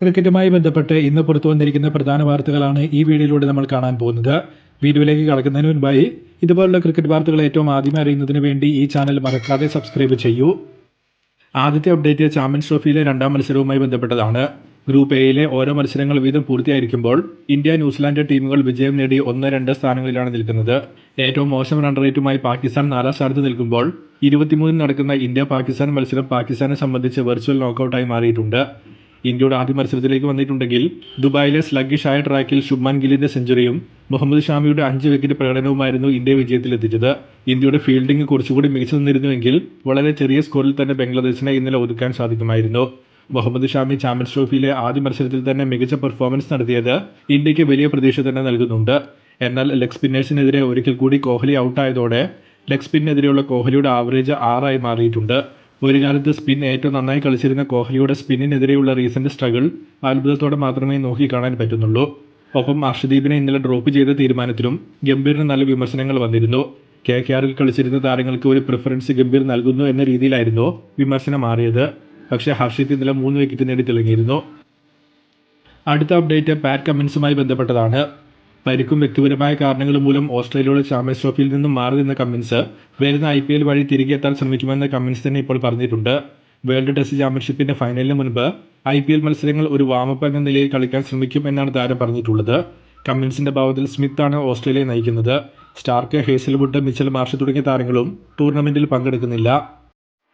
ക്രിക്കറ്റുമായി ബന്ധപ്പെട്ട് ഇന്ന് പുറത്തു വന്നിരിക്കുന്ന പ്രധാന വാർത്തകളാണ് ഈ വീഡിയോയിലൂടെ നമ്മൾ കാണാൻ പോകുന്നത്. വീഡിയോയിലേക്ക് കടക്കുന്നതിന് മുൻപായി ഇതുപോലുള്ള ക്രിക്കറ്റ് വാർത്തകൾ ഏറ്റവും ആദ്യം അറിയുന്നതിന് വേണ്ടി ഈ ചാനൽ മറക്കാതെ സബ്സ്ക്രൈബ് ചെയ്യൂ. ആദ്യത്തെ അപ്ഡേറ്റ് ചാമ്പ്യൻസ് ട്രോഫിയിലെ രണ്ടാം മത്സരവുമായി ബന്ധപ്പെട്ടതാണ്. ഗ്രൂപ്പ് എയിലെ ഓരോ മത്സരങ്ങൾ വീതം പൂർത്തിയായിരിക്കുമ്പോൾ ഇന്ത്യ ന്യൂസിലാൻഡ് ടീമുകൾ വിജയം നേടി ഒന്ന് രണ്ട് സ്ഥാനങ്ങളിലാണ് നിൽക്കുന്നത്. ഏറ്റവും മോശം റൺ റേറ്റുമായി പാകിസ്ഥാൻ നാലാം സ്ഥാനത്ത് നിൽക്കുമ്പോൾ ഇരുപത്തിമൂന്നിന് നടക്കുന്ന ഇന്ത്യ പാകിസ്ഥാൻ മത്സരം പാകിസ്ഥാനെ സംബന്ധിച്ച് വെർച്വൽ നോക്കൌട്ടായി മാറിയിട്ടുണ്ട്. ഇന്ത്യയുടെ ആദ്യ മത്സരത്തിലേക്ക് വന്നിട്ടുണ്ടെങ്കിൽ ദുബായിലെ സ്ലഗിഷ് ആയ ട്രാക്കിൽ ശുഭ്മാൻ ഗില്ലിന്റെ സെഞ്ചുറിയും മുഹമ്മദ് ഷാമിയുടെ അഞ്ച് വിക്കറ്റ് പ്രകടനവുമായിരുന്നു ഇന്ത്യ വിജയത്തിലെത്തിച്ചത് ഇന്ത്യയുടെ ഫീൽഡിംഗ് കുറച്ചുകൂടി മികച്ചു നിന്നിരുന്നുവെങ്കിൽ വളരെ ചെറിയ സ്കോറിൽ തന്നെ ബംഗ്ലാദേശിനെ ഇന്നലെ ഒതുക്കാൻ സാധിക്കുമായിരുന്നു. മുഹമ്മദ് ഷാമി ചാമ്പ്യൻസ് ട്രോഫിയിലെ ആദ്യ മത്സരത്തിൽ തന്നെ മികച്ച പെർഫോമൻസ് നടത്തിയത് ഇന്ത്യയ്ക്ക് വലിയ പ്രതീക്ഷ തന്നെ നൽകുന്നുണ്ട്. എന്നാൽ ലെഗ് സ്പിന്നേഴ്സിനെതിരെ ഒരിക്കൽ കൂടി കോഹ്ലി ഔട്ടായതോടെ ലെഗ് സ്പിന്നെതിരെയുള്ള കോഹ്ലിയുടെ ആവറേജ് ആറായി മാറിയിട്ടുണ്ട്. ഒരു കാലത്ത് സ്പിൻ ഏറ്റവും നന്നായി കളിച്ചിരുന്ന കോഹ്ലിയുടെ സ്പിന്നിനെതിരെയുള്ള റീസെന്റ് സ്ട്രഗിൾ അത്ഭുതത്തോടെ മാത്രമേ നോക്കി കാണാൻ പറ്റുന്നുള്ളൂ. ഒപ്പം അർഷദീപിനെ ഇന്നലെ ഡ്രോപ്പ് ചെയ്ത തീരുമാനത്തിലും ഗംഭീറിന് നല്ല വിമർശനങ്ങൾ വന്നിരുന്നു. കെ കെ ആറിൽ കളിച്ചിരുന്ന താരങ്ങൾക്ക് ഒരു പ്രിഫറൻസ് ഗംഭീർ നൽകുന്നു എന്ന രീതിയിലായിരുന്നു വിമർശനം മാറിയത്. പക്ഷേ ഹർഷിത് ഇന്നലെ മൂന്ന് വിക്കറ്റ് നേടി തിളങ്ങിയിരുന്നു. അടുത്ത അപ്ഡേറ്റ് പാറ്റ് കമ്മിൻസുമായി ബന്ധപ്പെട്ടതാണ്. പരിക്കും വ്യക്തിപരമായ കാരണങ്ങൾ മൂലം ഓസ്ട്രേലിയയുടെ ചാമ്പ്യൻസ് ട്രോഫിയിൽ നിന്നും മാറി നിന്ന കമ്മിൻസ് വരുന്ന ഐ പി എൽ വഴി തിരികെ എത്താൻ ശ്രമിക്കുമെന്ന് കമ്മിൻസ് തന്നെ ഇപ്പോൾ പറഞ്ഞിട്ടുണ്ട്. വേൾഡ് ടെസ്റ്റ് ചാമ്പ്യൻഷിപ്പിന്റെ ഫൈനലിന് മുൻപ് ഐ പി എൽ മത്സരങ്ങൾ ഒരു വാമപ്പ് എന്ന നിലയിൽ കളിക്കാൻ ശ്രമിക്കും എന്നാണ് താരം പറഞ്ഞിട്ടുള്ളത്. കമ്മിൻസിന്റെ ഭാവത്തിൽ ആണ് ഓസ്ട്രേലിയയെ നയിക്കുന്നത്. സ്റ്റാർക്ക് ഹേസൽവുഡ് മിച്ചൽ മാർഷ് തുടങ്ങിയ താരങ്ങളും ടൂർണമെന്റിൽ പങ്കെടുക്കുന്നില്ല.